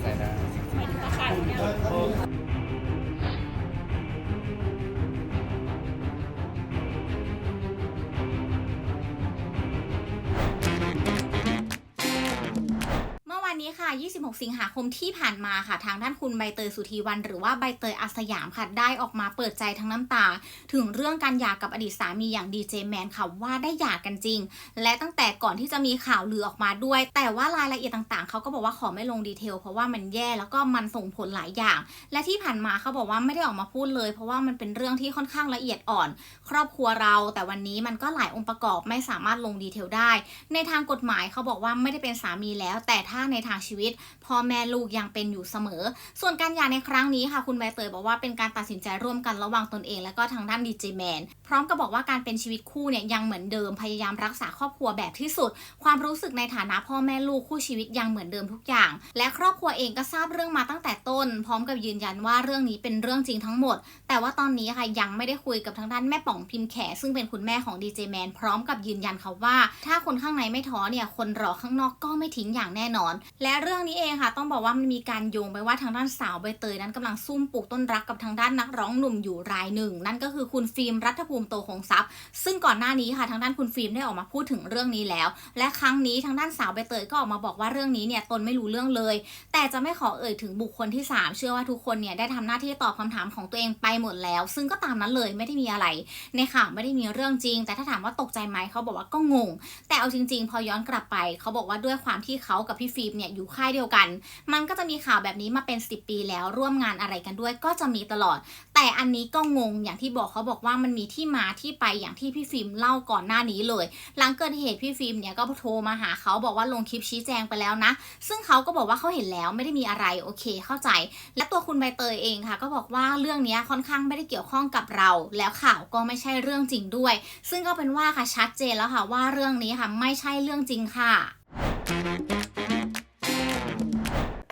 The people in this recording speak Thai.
ใส่ได้ นี้ค่ะ 26 สิงหาคมที่ผ่านมาค่ะ ทางด้านคุณใบเตยสุธีวัน หรือว่าใบเตยอาสยามค่ะ ได้ออกมาเปิดใจทั้งน้ำตา ถึงเรื่องการหย่ากับอดีตสามีอย่างดีเจแมนค่ะว่าได้หย่ากันจริง และตั้งแต่ก่อนที่จะมีข่าวลือออกมาด้วย แต่ว่ารายละเอียดต่างๆ เขาก็บอกว่าขอไม่ลงดีเทล เพราะว่ามันแย่แล้วก็มันส่งผลหลายอย่าง และที่ผ่านมาเขาบอกว่าไม่ได้ออกมาพูดเลย เพราะว่ามันเป็นเรื่องที่ค่อนข้างละเอียดอ่อน ครอบครัวเรา แต่วันนี้มันก็หลายองค์ประกอบไม่สามารถลงดีเทลได้ ในทางกฎหมายเขาบอกว่าไม่ได้เป็นสามีแล้ว แต่ถ้าในทางชีวิตพ่อแม่ลูกยังเป็นอยู่เสมอ ส่วนการหย่าในครั้งนี้ค่ะคุณใบเตยบอกว่าเป็นการตัดสินใจร่วมกันระหว่างตนเอง และก็ทางด้านดีเจแมนพร้อมกับบอกว่าการเป็นชีวิตคู่เนี่ยยังเหมือนเดิมพยายามรักษาครอบครัวแบบที่สุด ความรู้สึกในฐานะพ่อแม่ลูกคู่ชีวิตยังเหมือนเดิมทุกอย่าง และครอบครัวเองก็ทราบเรื่องมาตั้งแต่ต้น พร้อมกับยืนยันว่าเรื่องนี้เป็นเรื่องจริงทั้งหมด แต่ว่าตอนนี้ค่ะยังไม่ได้คุยกับทางด้านแม่ป๋องพิมพ์แข ซึ่งเป็นคุณแม่ของดีเจแมนพร้อมกับยืนยันค่ะว่า ถ้าคนข้างในไม่ท้อเนี่ยคนรอข้างนอกก็ไม่ทิ้งอย่างแน่นอนและเรื่องนี้เองค่ะต้องบอกว่ามันมีการโยงไปว่าทางด้านสาวใบเตยนั้นกำลังซุ่มปลูกต้นรักกับทางด้านนักร้องหนุ่มอยู่รายหนึ่ง นั่นก็คือคุณฟิล์มรัฐภูมิโตคงทรัพย์ ซึ่งก่อนหน้านี้ค่ะทางด้านคุณฟิล์มได้ออกมาพูดถึงเรื่องนี้แล้ว และครั้งนี้ทางด้านสาวใบเตยก็ออกมาบอกว่าเรื่องนี้เนี่ยตนไม่รู้เรื่องเลย แต่จะไม่ขอเอ่ยถึงบุคคลที่ 3 เชื่อว่าทุกคนเนี่ยได้ทำหน้าที่ตอบคำถามของตัวเองไปหมดแล้ว ซึ่งก็ตามนั้นเลยไม่ได้มีอะไรในข่าวไม่ได้มีเรื่องจริง แต่ถ้าถามว่าตกใจไหมเขาบอกว่าก็งง แต่เอาจริง ๆ พอย้อนกลับไป เขาบอกว่าด้วยความที่เขากับพี่ฟิล์มเนี่ยอยู่ค่ายเดียวกัน มันก็จะมีข่าวแบบนี้มาเป็น 10 ปีแล้วร่วมงานอะไรกันด้วยก็จะมีตลอด แต่อันนี้ก็งงอย่างที่บอกเขาบอกว่ามันมีที่มาที่ไปอย่างที่พี่ฟิล์มเล่าก่อนหน้านี้เลย หลังเกิดเหตุพี่ฟิล์มเนี่ยก็โทรมาหาเขาบอกว่าลงคลิปชี้แจงไปแล้วนะ ซึ่งเขาก็บอกว่าเขาเห็นแล้วไม่ได้มีอะไรโอเคเข้าใจ และตัวคุณใบเตยเองค่ะ ก็บอกว่าเรื่องนี้ค่อนข้างไม่ได้เกี่ยวข้องกับเรา แล้วข่าวก็ไม่ใช่เรื่องจริงด้วย ซึ่งก็เป็นว่าค่ะชัดเจนแล้วค่ะว่าเรื่องนี้ค่ะไม่ใช่เรื่องจริงค่ะ